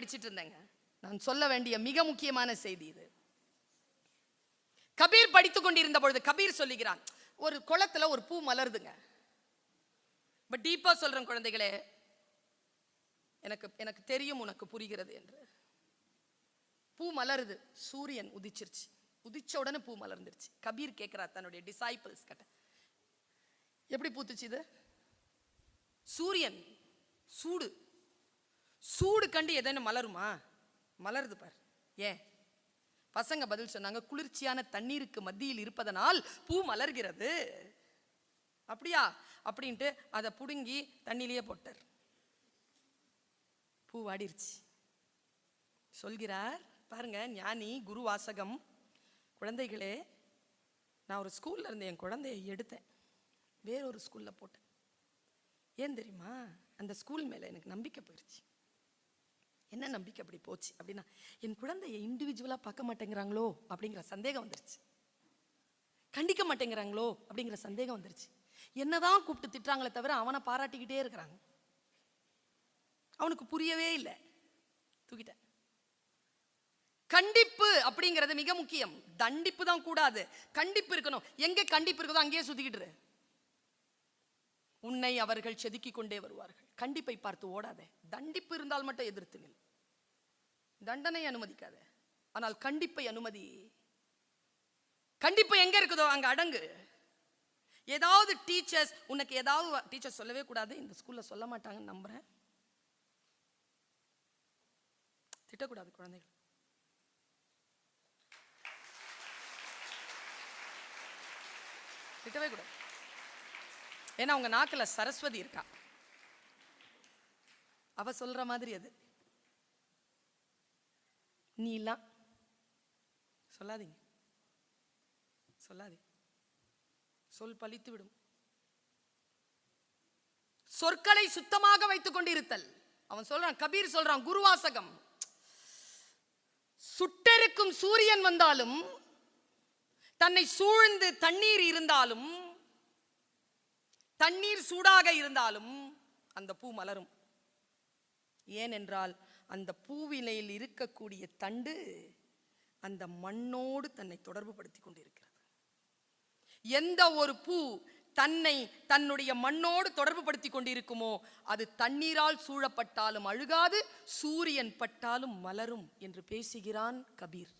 படிச்சுட்டு இருந்தேங்க நான் சொல்ல வேண்டிய மிக முக்கியமான செய்தி இது. கபீர் படித்துக் கொண்டிருந்த பொழுது கபீர் சொல்லுகிறான் ஒரு குளத்துல ஒரு பூ மலருதுங்க. பட் டீப்பா சொல்றேன் குழந்தைகளே. எனக்கு எனக்கு தெரியும் உனக்கு புரிகிறது என்று. பூ மலருது. சூரியன் உதிச்சிருச்சு. உதிச்ச உடனே பூ மலர்ந்துருச்சு. கபீர் கேட்கிறார் தன்னுடைய டிசைபிள்ஸ் கிட்ட. எப்படி பூத்துச்சு இது? சூரியன் சூடு. சூடு கண்டு எதனா மலருமா? மலருது பார். ஏன் பசங்க பதில் சொன்னாங்க குளிர்ச்சியான தண்ணீருக்கு மத்தியில் இருப்பதனால் பூ மலர்கிறது. அப்படியா? அப்படின்ட்டு அதை பிடுங்கி தண்ணியிலேயே போட்டார். பூ வாடிருச்சு. சொல்கிறார் பாருங்க ஞானி குரு வாசகம். குழந்தைகளே நான் ஒரு ஸ்கூல்ல இருந்து என் குழந்தைய எடுத்தேன். வேறொரு ஸ்கூலில் ஸ்கூல்ல போட்டேன். ஏன் தெரியுமா? அந்த ஸ்கூல் மேலே எனக்கு நம்பிக்கை போயிடுச்சு என்ன நம்பிக்கை அப்படி போச்சு அப்படின்னா என் குழந்தைய இண்டிவிஜுவலாக பார்க்க மாட்டேங்கிறாங்களோ அப்படிங்கிற சந்தேகம் வந்துருச்சு. கண்டிக்க மாட்டேங்கிறாங்களோ அப்படிங்கிற சந்தேகம் வந்துருச்சு. என்னதான் கூப்பிட்டு திட்டுறாங்களே தவிர அவனை பாராட்டிக்கிட்டே இருக்கிறாங்க. அவனுக்கு புரியவே இல்லை. தூக்கிட்டேன். கண்டிப்பு அப்படிங்கிறது மிக முக்கியம். தண்டிப்பு தான் கூடாது. கண்டிப்பு இருக்கணும். எங்க கண்டிப்பு இருக்குதோ அங்கேயே சுத்திக்கிட்டு உன்னை அவர்கள் செதுக்கிக் கொண்டே வருவார்கள். கண்டிப்பை பார்த்து ஓடாதே. தண்டிப்பு இருந்தால் மட்டும் எதிர்த்து நில். தண்டனை அனுமதிக்காத. ஆனால் கண்டிப்பை அனுமதி. கண்டிப்பு எங்க இருக்குதோ அங்க அடங்கு. ஏதாவது டீச்சர்ஸ் உனக்கு ஏதாவது டீச்சர் சொல்லவே கூடாது. இந்த ஸ்கூல்ல சொல்ல மாட்டாங்கன்னு நம்புறேன். திட்டக்கூடாது குழந்தைகள். திட்டவே கூடாது. ஏன்னா உங்க நாக்கில் சரஸ்வதி இருக்கா? அவ சொல்ற மாதிரி அது. நீ எல்லாம் சொல்லாதீங்க. சொல்லாதீங்க. சொல் பழித்து விடும். சொற்களை சுத்தமாக வைத்துக் கொண்டிருத்தல். அவன் சொல்றான் கபீர் சொல்றான் குருவாசகம். சுட்டெருக்கும் சூரியன் வந்தாலும் தன்னை சூழ்ந்து தண்ணீர் இருந்தாலும் தண்ணீர் சூடாக இருந்தாலும் அந்த பூ மலரும். ஏனென்றால் அந்த பூவிலையில் இருக்கக்கூடிய தண்டு அந்த மண்ணோடு தன்னை தொடர்பு படுத்தி கொண்டிருக்கிறது. எந்த ஒரு பூ தன்னை தன்னுடைய மண்ணோடு தொடர்பு படுத்தி கொண்டிருக்குமோ அது தண்ணீரால் சூழப்பட்டாலும் அழுகாது சூரியன் பட்டாலும் மலரும் என்று பேசுகிறான் கபீர்.